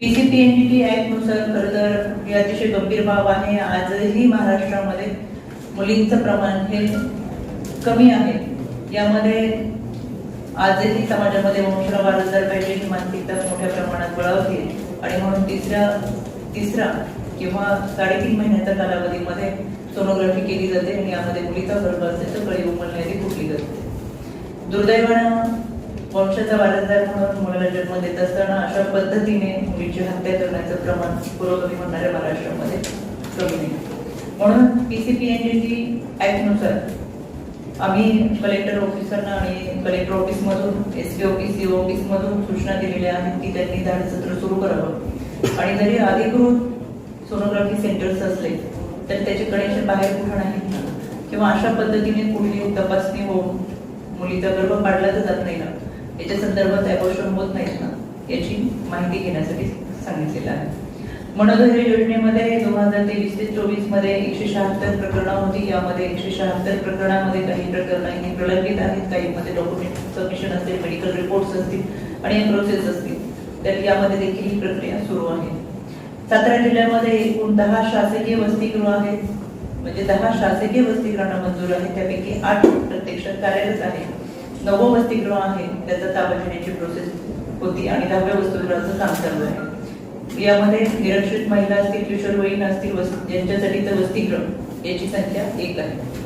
PCPNDT ऍक्टनुसार खरं तर ही अतिशय गंभीर बाब आहे. आजही महाराष्ट्रामध्ये मुलींचं प्रमाण हे कमी आहे. यामध्ये आजही समाजामध्ये वंशला वारसदार पाहिजे ही मानसिकता मोठ्या प्रमाणात बळावते आणि म्हणून तिसऱ्या तिसरा किंवा साडेतीन महिन्याच्या कालावधीमध्ये सोनोग्राफी केली जाते आणि यामध्ये मुलीचा गर्भ असेल तर कळी उमलण्याची फुटली जाते दुर्दैवानं वंशाचा वारसदार म्हणून मुलाला जन्म देत असताना अशा पद्धतीने मुलीची हत्या करण्याचं प्रमाण पुरोगमी म्हणणाऱ्या महाराष्ट्रामध्ये कमी नाही. म्हणून पीसीपीएनडीटी ऍक्टनुसार आम्ही कलेक्टर ऑफिसरना आणि कलेक्टर ऑफिसमधून एस पी ऑफिस सी ऑफिसमधून सूचना दिलेल्या आहेत की त्यांनी धाडसत्र सुरू करावं. आणि जरी अधिकृत सोनोग्राफी सेंटर्स असले तर त्याचे कनेक्शन बाहेर कुठं नाही किंवा अशा पद्धतीने कुठली तपासणी होऊन मुलीचा गर्भ पाडला तर जात नाही ना. याच्या संदर्भात अबॉर्शन होत नाहीत ना याची माहिती घेण्यासाठी सांगितलेलं आहे. मनोधैर्य योजनेमध्ये दोन हजार तेवीस ते चोवीसमध्ये एकशे शहात्तर प्रकरणं होती. यामध्ये एकशे शहात्तर प्रकरणामध्ये काही प्रकरणं ही प्रलंबित आहेत. काही मध्ये डॉक्युमेंट सबमिशन असतील मेडिकल रिपोर्ट्स असतील आणि प्रोसेस असतील. तर यामध्ये देखील ही प्रक्रिया सुरू आहे. सातारा जिल्ह्यामध्ये एकूण दहा शासकीय वसतिगृह आहेत. म्हणजे दहा शासकीय वसतिगृहांना मंजूर आहे. त्यापैकी आठ प्रत्यक्षात कार्यरत आहे नववं वसतिगृह आहे त्याचा ताबा घेण्याची प्रोसेस होती आणि दहाव्या वसतिगृहाचं काम चालू आहे. यामध्ये निरक्षित महिला असतील किशोरवयीन असतील वस- ज्यांच्यासाठी तर वसतिगृह याची संख्या एक आहे.